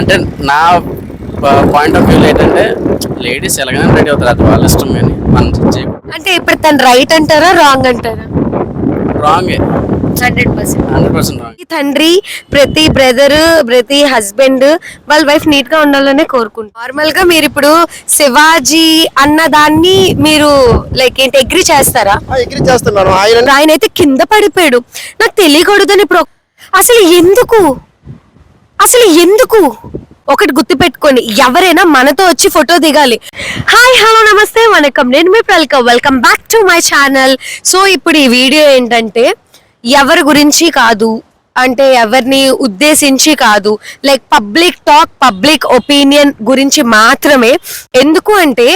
అంటే నా point of వ్యూలో ఏంటంటే లేడీస్ ఎలాగైనా రెడీ అవుతారు అది వాళ్ళ ఇష్టం కానీ మనం అంటే ఇప్పుడు తను రైట్ అంటారా రాంగ్ అంటారా? రాంగే తండ్రి ప్రతి బ్రదర్ ప్రతి హస్బెండ్ వాళ్ళ వైఫ్ నీట్గా ఉండాలనే కోరుకుంటారు. నార్మల్గా మీరు ఇప్పుడు శివాజీ అన్న దాన్ని మీరు లైక్ ఏంటి అగ్రి చేస్తారా? ఎగ్రీ చేస్తున్నాను ఆయన ఆయన అయితే కింద పడిపోయాడు. నాకు తెలియకూడదని ఇప్పుడు అసలు ఎందుకు? అసలు ఎందుకు? ఒకటి గుర్తుపెట్టుకొని ఎవరైనా మనతో వచ్చి ఫోటో దిగాలి. హాయ్ హలో నమస్తే వనకం నేను మీ welcome welcome back to my channel so ఇప్పుడు ఈ వీడియో ఏంటంటే ఎవరి గురించి కాదు అంటే ఎవరిని ఉద్దేశించి కాదు. Like public talk public opinion గురించి మాత్రమే. ఎందుకు అంటే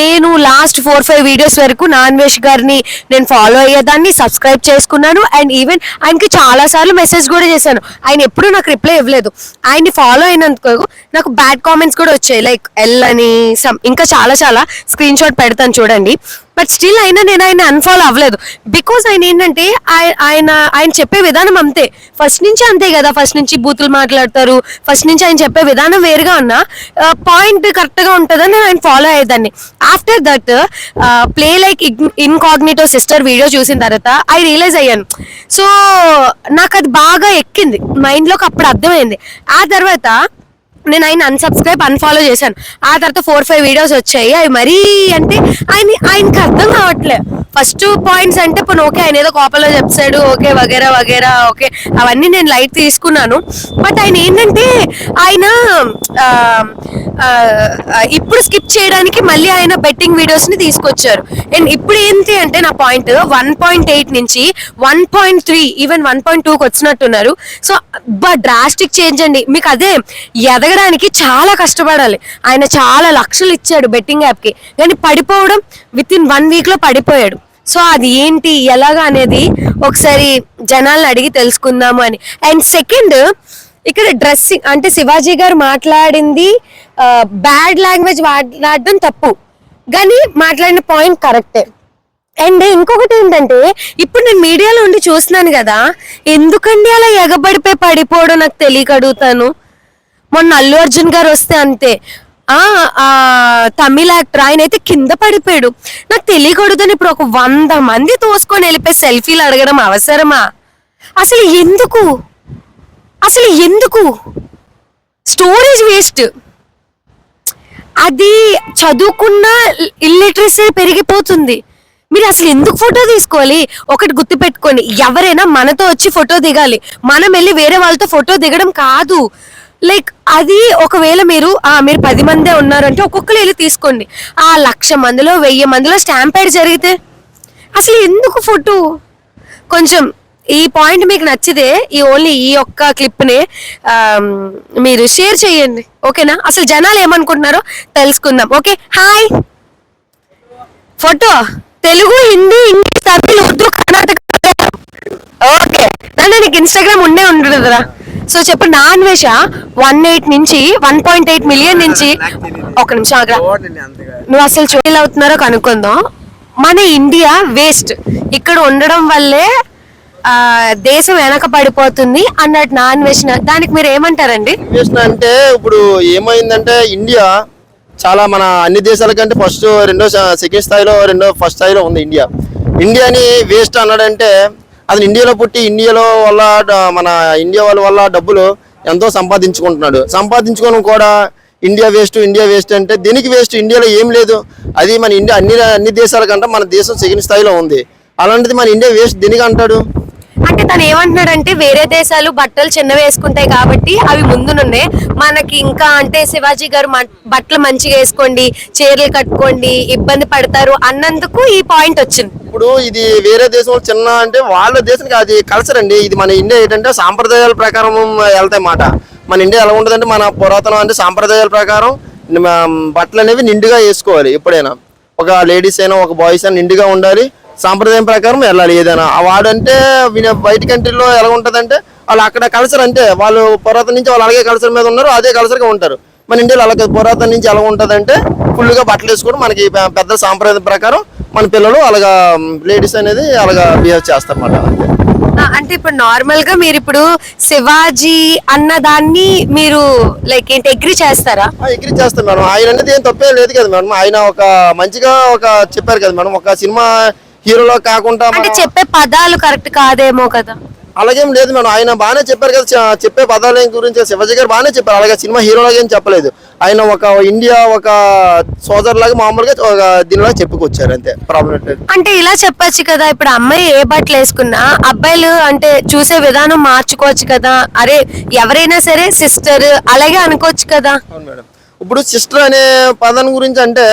నేను లాస్ట్ ఫోర్ ఫైవ్ వీడియోస్ వరకు నాన్ వెజ్ గారిని నేను ఫాలో అయ్యేదాన్ని సబ్స్క్రైబ్ చేసుకున్నాను అండ్ ఈవెన్ ఆయనకి చాలా సార్లు మెసేజ్ కూడా చేశాను. ఆయన ఎప్పుడూ నాకు రిప్లై ఇవ్వలేదు. ఆయన్ని ఫాలో అయినందుకు నాకు బ్యాడ్ కామెంట్స్ కూడా వచ్చాయి. లైక్ ఎల్ అని సమ్ ఇంకా చాలా చాలా స్క్రీన్ షాట్ పెడతాను చూడండి. బట్ స్టిల్ అయినా నేను ఆయన అన్ఫాలో అవ్వలేదు. బికాస్ ఆయన ఏంటంటే ఆయన ఆయన చెప్పే విధానం అంతే. ఫస్ట్ నుంచి అంతే కదా ఫస్ట్ నుంచి బూతులు మాట్లాడతారు. ఫస్ట్ నుంచి ఆయన చెప్పే విధానం వేరుగా ఉన్నా పాయింట్ కరెక్ట్గా ఉంటుందని నేను ఆయన ఫాలో అయ్యేదాన్ని. After that play like incognito sister video చూసిన తర్వాత ఐ రియలైజ్ అయ్యాను. సో నాకు అది బాగా ఎక్కింది. మైండ్లోకి అప్పుడు అర్థమైంది. ఆ తర్వాత నేను ఆయన అన్సబ్స్క్రైబ్ అన్ఫాలో చేశాను. ఆ తర్వాత ఫోర్ ఫైవ్ వీడియోస్ వచ్చాయి. అవి మరీ అంటే ఆయన ఆయనకి అర్థం కావట్లే. ఫస్ట్ పాయింట్స్ అంటే ఇప్పుడు ఓకే ఆయన ఏదో కోపంలో చెప్తాడు ఓకే వగేరా వగేరా ఓకే అవన్నీ నేను లైట్ తీసుకున్నాను. బట్ ఆయన ఏంటంటే ఆయన ఇప్పుడు స్కిప్ చేయడానికి మళ్ళీ ఆయన బెట్టింగ్ వీడియోస్ని తీసుకొచ్చారు. అండ్ ఇప్పుడు ఏంటి అంటే నా పాయింట్ వన్ పాయింట్ ఎయిట్ నుంచి one point three even one point టూకి వచ్చినట్టున్నారు. సో డ్రాస్టిక్ చేంజ్ అండి. మీకు అదే ఎదగడానికి చాలా కష్టపడాలి. ఆయన చాలా లక్షలు ఇచ్చాడు బెట్టింగ్ యాప్కి కానీ పడిపోవడం విత్ ఇన్ వన్ వీక్లో పడిపోయాడు. సో అది ఏంటి? ఎలాగా అనేది ఒకసారి జనాలను అడిగి తెలుసుకుందాము అని. అండ్ సెకండ్ ఇక్కడ డ్రెస్సింగ్ అంటే శివాజీ గారు మాట్లాడింది బ్యాడ్ లాంగ్వేజ్ మాట్లాడడం తప్పు. కానీ మాట్లాడిన పాయింట్ కరెక్టే అండ్ ఇంకొకటి ఏంటంటే ఇప్పుడు నేను మీడియాలో ఉండి చూస్తున్నాను కదా ఎందుకండి అలా ఎగబడిపోయి పడిపోవడం నాకు తెలియక అడుగుతాను? మొన్న అల్లు అర్జున్ గారు వస్తే అంతే. ఆ తమిళ యాక్టర్ ఆయన అయితే కింద పడిపోయాడు. నాకు తెలియకూడదని ఇప్పుడు ఒక వంద మంది తోసుకొని వెళ్ళిపోయి సెల్ఫీలు అడగడం అవసరమా? అసలు ఎందుకు? అసలు ఎందుకు? స్టోరేజ్ వేస్ట్ అది చదువుకున్న ఇల్లిటరసీ పెరిగిపోతుంది. మీరు అసలు ఎందుకు ఫోటో తీసుకోవాలి? ఒకటి గుర్తుపెట్టుకొని ఎవరైనా మనతో వచ్చి ఫోటో దిగాలి. మనం వెళ్ళి వేరే వాళ్ళతో ఫోటో దిగడం కాదు. లైక్ అది ఒకవేళ మీరు మీరు పది మందే ఉన్నారంటే ఒక్కొక్కరు వెళ్ళి తీసుకోండి. ఆ లక్ష మందిలో వెయ్యి మందిలో స్టాంపైడ్ జరిగితే అసలు ఎందుకు ఫోటో కొంచెం ఈ పాయింట్ మీకు నచ్చితే ఈ ఓన్లీ ఈ ఒక్క క్లిప్ని మీరు షేర్ చేయండి. ఓకేనా? అసలు జనాలు ఏమనుకుంటున్నారో తెలుసుకుందాం. Okay? Hi! Photo? Telugu Hindi English Tamil Urdu Karnataka okay. నన్ను నీకు ఇన్స్టాగ్రామ్ ఉండే కదా సో చెప్పు నాన్ వేష వన్ ఎయిట్ నుంచి వన్ పాయింట్ ఎయిట్ మిలియన్ నుంచి ఒక నిమిషం ఆగ్రా. నువ్వు అసలు ఫీల్ అవుతున్నారో కనుక్కుందాం. మన ఇండియా వేస్ట్. ఇక్కడ ఉండడం వల్లే దేశం వెనక పడిపోతుంది అన్నట్టు నాన్ వెజ్ దానికి మీరు ఏమంటారండి? వేసిన అంటే ఇప్పుడు ఏమైందంటే ఇండియా చాలా మన అన్ని దేశాల కంటే ఫస్ట్ రెండో సెకండ్ స్థాయిలో రెండో ఫస్ట్ స్థాయిలో ఉంది ఇండియా. ఇండియాని వేస్ట్ అన్నాడంటే అతను ఇండియాలో పుట్టి ఇండియాలో వల్ల మన ఇండియా వాళ్ళ వల్ల డబ్బులు ఎంతో సంపాదించుకుంటున్నాడు. సంపాదించుకోవడం కూడా ఇండియా వేస్ట్ ఇండియా వేస్ట్ అంటే దీనికి వేస్ట్ ఇండియాలో ఏం లేదు. అది మన ఇండియా అన్ని అన్ని దేశాల కంటే మన దేశం సెకండ్ స్థాయిలో ఉంది. అలాంటిది మన ఇండియా వేస్ట్ దీనికి అంటాడు? తను ఏమంటున్నాడంటే వేరే దేశాలు బట్టలు చిన్న వేసుకుంటాయి కాబట్టి అవి ముందునున్నాయి. మనకి ఇంకా అంటే శివాజీ గారు బట్టలు మంచిగా వేసుకోండి చీరలు కట్టుకోండి ఇబ్బంది పడతారు అన్నందుకు ఈ పాయింట్ వచ్చింది. ఇప్పుడు ఇది వేరే దేశం చిన్న అంటే వాళ్ళ దేశానికి అది కల్చర్ అండి. ఇది మన ఇండియా ఏంటంటే సాంప్రదాయాల ప్రకారం వెళ్తాయి మాట మన ఇండియా ఎలా ఉంటుందంటే మన పురాతనం అంటే సాంప్రదాయాల ప్రకారం బట్టలు అనేవి నిండుగా వేసుకోవాలి ఎప్పుడైనా. ఒక లేడీస్ అయినా ఒక బాయ్స్ అయినా నిండుగా ఉండాలి. సాంప్రదాయం ప్రకారం వెళ్ళాలి ఏదైనా. వాడంటే విన- బయట కంట్రీలో ఎలా ఉంటుందంటే వాళ్ళు అక్కడ కల్చర్ అంటే వాళ్ళు పురాతన నుంచి వాళ్ళు అలాగే కల్చర్ మీద ఉన్నారు అదే కల్చర్గా ఉంటారు. మన ఇండియాలో అలాగే పురాతన నుంచి ఎలా ఉంటుందంటే ఫుల్గా బట్టలు వేసుకోవడం మనకి పెద్ద సాంప్రదాయం ప్రకారం మన పిల్లలు అలాగా లేడీస్ అనేది అలాగా బిహేవ్ చేస్తారన్నమాట. అంటే ఇప్పుడు నార్మల్గా మీరు ఇప్పుడు శివాజీ అన్న దాన్ని మీరు లైక్ ఏంటి అగ్రి చేస్తారా? అగ్రి చేస్తాం మేడం. ఆయన అనేది ఏం తప్పే లేదు కదా మేడం. ఆయన ఒక మంచిగా ఒక చెప్పారు కదా మేడం. ఒక సినిమా హీరోలో కాకుండా అంటే చెప్పే పదాలు కరెక్ట్ కాదేమో కదా. అలాగేం లేదు మేడం. ఆయన బాగానే చెప్పారు కదా చెప్పే పదాల గురించి శివాజీ గారు బాగానే చెప్పారు. అలాగే సినిమా హీరోలాగా ఏం చెప్పలేదు. ఆయన ఒక ఇండియా ఒక సోదరు లాగా మామూలుగా ఒక దీనిలాగా చెప్పుకొచ్చారు అంతే. ప్రాబ్లం అంటే ఇలా చెప్పొచ్చు కదా ఇప్పుడు అమ్మాయి ఏ బట్టలు వేసుకున్నా అబ్బాయిలు అంటే చూసే విధానం మార్చుకోవచ్చు కదా. అరే ఎవరైనా సరే సిస్టర్ అలాగే అనుకోవచ్చు కదా. అవును మేడం. ఇప్పుడు సిస్టర్ అనే పదాన్ని గురించి అంటే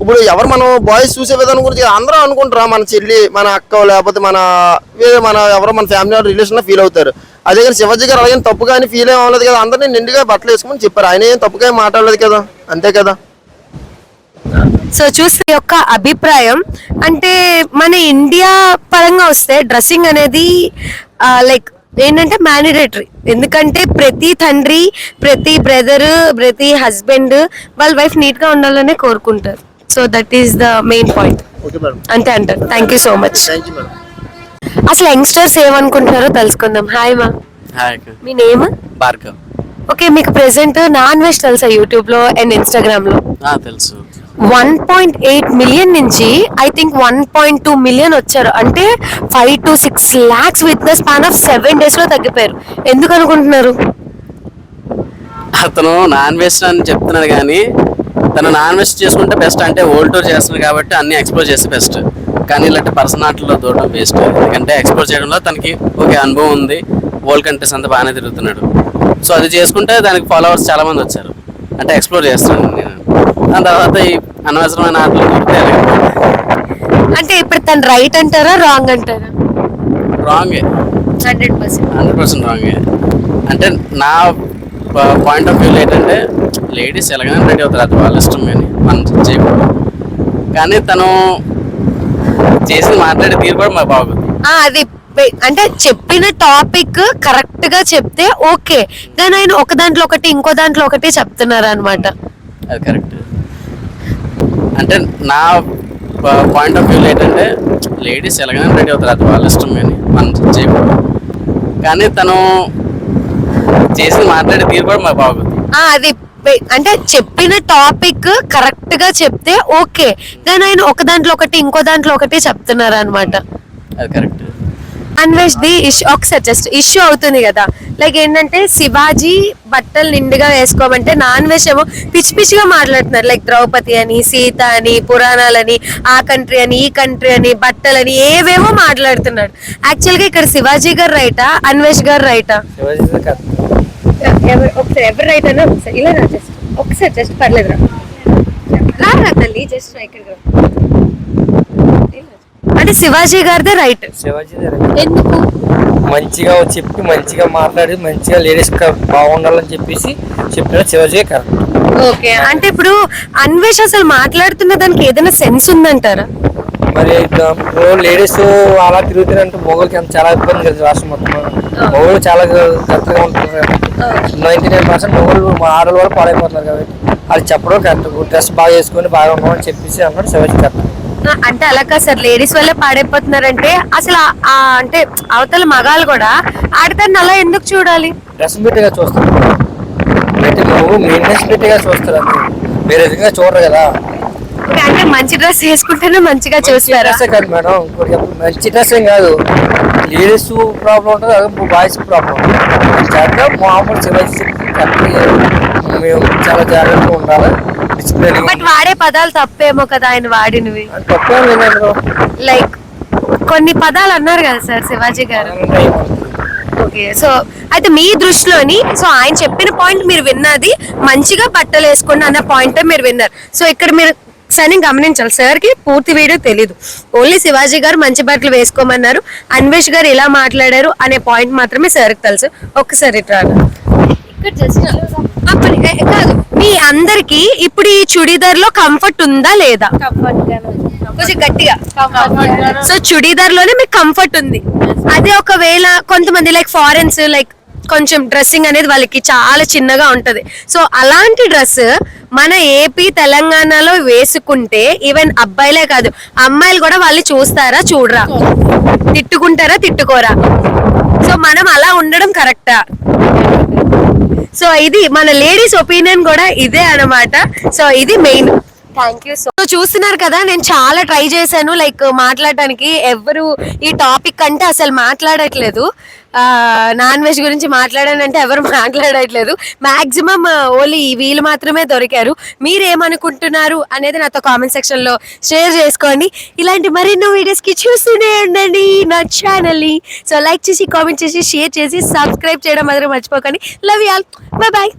ఇప్పుడు ఎవరు మనం బాయ్స్ చూసే విధానం గురించి అందరూ అనుకుంటారా మన చెల్లి మన అక్క లేకపోతే మన వేరే మన ఎవరో మన ఫ్యామిలీ రిలేషన్లో ఫీల్ అవుతారు. అదే కానీ శివాజీ గారు అలాగే తప్పు కానీ ఫీల్ అవ్వలేదు కదా అందరినీ నిండుగా బట్టలు వేసుకోమని చెప్పారు. ఆయన ఏం తప్పుగా మాట్లాడలేదు కదా అంతే కదా? సో చూస్తే యొక్క అభిప్రాయం అంటే మన ఇండియా పరంగా వస్తే డ్రెస్సింగ్ అనేది లైక్ ఏంటంటే మ్యానిడేటరీ ఎందుకంటే ప్రతి తండ్రి ప్రతి బ్రదర్ ప్రతి హస్బెండ్ వాళ్ళ వైఫ్ నీట్గా ఉండాలనే కోరుకుంటారు. So that is the main point okay madam అంతే అంటారు థ్యాంక్ యూ సో మచ్ అసలు యంగ్స్టర్స్ ఏమనుకుంటున్నారో తెలుసుకుందాం. హాయ్ మా. మీ నేమ్ భార్గవ్ ఓకే మీకు ప్రెసెంట్ నాన్ వెజ్ తెలుసా యూట్యూబ్లో అండ్ ఇన్స్టాగ్రామ్లో? ఆ, తెలుసు. వన్ పాయింట్ ఎయిట్ మిలియన్ నుంచి I think one point two million వచ్చారు. అంటే five to six lakhs with the span of seven డేస్లో తగ్గిపోయారు. ఎందుకు అనుకుంటున్నారు? అతను నాన్ వెజ్ అని చెప్తున్నాడు కానీ తను నాన్ వెజ్ చేసుకుంటే బెస్ట్ అంటే ఓల్డ్ టూర్ చేస్తుంది కాబట్టి అన్ని ఎక్స్ప్లోర్ చేస్తే బెస్ట్ కానీ ఇలాంటి పర్సనాలిటీలో దూరడం వేస్ట్ ఎందుకంటే ఎక్స్ప్లోర్ చేయడంలో తనకి ఒక అనుభవం ఉంది. వరల్డ్ కంట్రీస్ అంతా బాగానే తిరుగుతున్నాడు. సో అది చేసుకుంటే దానికి ఫాలోవర్స్ చాలా మంది వచ్చారు. అంటే ఎక్స్ప్లోర్ చేస్తున్నాను నేను. దాని తర్వాత ఈ అనవసరమైన ఆటలు దొరికితే అంటే ఇప్పుడు తను రైట్ అంటారా రాంగ్ అంటారా? రాంగే హండ్రెడ్ పర్సెంట్. హండ్రెడ్ పర్సెంట్ రాంగే అంటే నా పాయింట్ ఆఫ్ వ్యూలో ఏంటంటే లేడీస్ ఎలాగైనా రెడీ అవుతారు అది వాళ్ళ ఇష్టం కానీ మనం చేయకూడదు. కానీ తను చేసి మాట్లాడే తీరు కూడా మాకు బాగుంది. అది అంటే చెప్పిన టాపిక్ కరెక్ట్గా చెప్తే ఓకే. కానీ ఆయన ఒక దాంట్లో ఒకటి ఇంకో దాంట్లో ఒకటి చెప్తున్నారు అనమాట అది కరెక్ట్ అంటే నా పాయింట్ ఆఫ్ వ్యూలో ఏంటంటే లేడీస్ ఎలాగైనా రెడీ అవుతారు అది వాళ్ళ ఇష్టం కానీ మనం చేయకూడదు. కానీ తను చేసి మాట్లాడే తీరు కూడా మాకు బాగుంది. అది అంటే చెప్పిన టాపిక్ కరెక్ట్గా చెప్తే ఓకే. కానీ ఆయన ఒక దాంట్లో ఒకటి ఇంకో దాంట్లో ఒకటి చెప్తున్నారు అనమాట అది కరెక్ట్ అన్వేష్ ది ఇష్యూ ఒకసారి జస్ట్ ఇష్యూ అవుతుంది కదా. లైక్ ఏంటంటే శివాజీ బట్టలు నిండుగా వేసుకోమంటే నాన్ వెజ్ ఏమో పిచ్చి పిచ్చిగా మాట్లాడుతున్నారు. లైక్ ద్రౌపది అని సీత అని పురాణాలని ఆ కంట్రీ అని ఈ కంట్రీ అని బట్టలని ఏవేవో మాట్లాడుతున్నాడు యాక్చువల్గా ఇక్కడ శివాజీ గారు రైటా అన్వేష్ గారు రైటా? ఎవరు ఒకసారి ఎవరు రైట్ అన్నా ఒకసారి. ఇలా రా జస్ట్ ఒకసారి జస్ట్ పర్లేదు రా రా రా తల్లి జస్ట్ ఇక్కడ అంటే శివాజీ గారిదే రైట్ శివాజీ ఎందుకు? మంచిగా చెప్పి మంచిగా మాట్లాడి మంచిగా లేడీస్ బాగుండాలని చెప్పేసి చెప్పిన శివాజీ కరెక్ట్ ఓకే. అంటే ఇప్పుడు అన్వేష్ అసలు మాట్లాడుతున్న దానికి ఏదైనా సెన్స్ ఉందంటారా? మరి లేడీస్ అలా తిరుగుతారంటే మొగోళ్ళకి ఎంత చాలా ఇబ్బంది కదా రాష్ట్రం మొత్తం. మొగోళ్ళు చాలా కరెక్ట్గా ఉంటున్నారు నైన్టీ నైన్ పర్సెంట్ మొగోళ్ళు మా ఆడవాళ్ళు కూడా పాడైపోతున్నారు కాబట్టి అది చెప్పడం కరెక్ట్. డ్రెస్ బాగా వేసుకొని బాగా ఉండమని చెప్పేసి అన్నాడు శివాజీ కరెక్ట్ అంటే అలా కాదు సార్ లేడీస్ వల్లే పాడైపోతున్నారంటే అసలు అంటే అవతల మగాలు కూడా ఆడతాన్ని అలా ఎందుకు చూడాలి? డ్రెస్ పెట్టిగా చూస్తారు. అంటే నువ్వు మెయింటెనెన్స్ చూస్తారు అంతే వేరే విధంగా చూడరు కదా. అంటే మంచి డ్రెస్ వేసుకుంటేనే మంచిగా చూస్తారా? కాదు మేడం. మంచి డ్రెస్ ఏం కాదు. లేడీస్ ప్రాబ్లం ఉంటుంది అదే బాయ్స్ ప్రాబ్లం చేత మామూలు మేము చాలా జాగ్రత్తగా ఉండాలి. బట్ వాడే పదాలు తప్పేమో కదా ఆయన వాడినవి. లైక్ కొన్ని పదాలు అన్నారు కదా సార్ శివాజీ గారు? ఓకే సో అయితే మీ దృష్టిలోని సో ఆయన చెప్పిన పాయింట్ మీరు విన్నది మంచిగా బట్టలు వేసుకోండి అన్న పాయింట్ మీరు విన్నారు. సో ఇక్కడ మీరు సరే గమనించాలి. సార్కి పూర్తి వీడియో తెలీదు. ఓన్లీ శివాజీ గారు మంచి బట్టలు వేసుకోమన్నారు. అన్వేష్ గారు ఇలా మాట్లాడారు అనే పాయింట్ మాత్రమే సార్కి తెలుసు. ఒక్కసారి. ఇక్కడ ఏ- కాదు. మీ అందరికి ఇప్పుడు ఈ చుడీదార్లో కంఫర్ట్ ఉందా లేదా? కొంచెం గట్టిగా. సో చుడీదార్లోనే మీకు కంఫర్ట్ ఉంది. అదే ఒకవేళ కొంతమంది లైక్ ఫారెన్స్ లైక్ కొంచెం డ్రెస్సింగ్ అనేది వాళ్ళకి చాలా చిన్నగా ఉంటది. సో అలాంటి డ్రెస్ మన ఏపీ తెలంగాణలో వేసుకుంటే ఈవెన్ అబ్బాయిలే కాదు అమ్మాయిలు కూడా వాళ్ళు చూస్తారా చూడరా? తిట్టుకుంటారా తిట్టుకోరా? సో మనం అలా ఉండడం కరెక్టా సో ఇది మన లేడీస్ ఒపీనియన్ కూడా ఇదే అన్నమాట. సో ఇది మెయిన్ థ్యాంక్ యూ సో చూస్తున్నారు కదా నేను చాలా ట్రై చేశాను లైక్ మాట్లాడడానికి ఎవరు ఈ టాపిక్ అంటే అసలు మాట్లాడట్లేదు. నాన్ వెజ్ గురించి మాట్లాడానంటే ఎవరు మాట్లాడట్లేదు. మాక్సిమం ఓన్లీ వీళ్ళు మాత్రమే దొరికారు. మీరు ఏమనుకుంటున్నారు అనేది నాతో కామెంట్ సెక్షన్లో షేర్ చేసుకోండి. ఇలాంటి మరెన్నో వీడియోస్కి చూస్తూనే ఉండండి నా ఛానల్ని సో లైక్ చేసి కామెంట్ చేసి షేర్ చేసి సబ్స్క్రైబ్ చేయడం మాత్రం మర్చిపోకండి. Love you all bye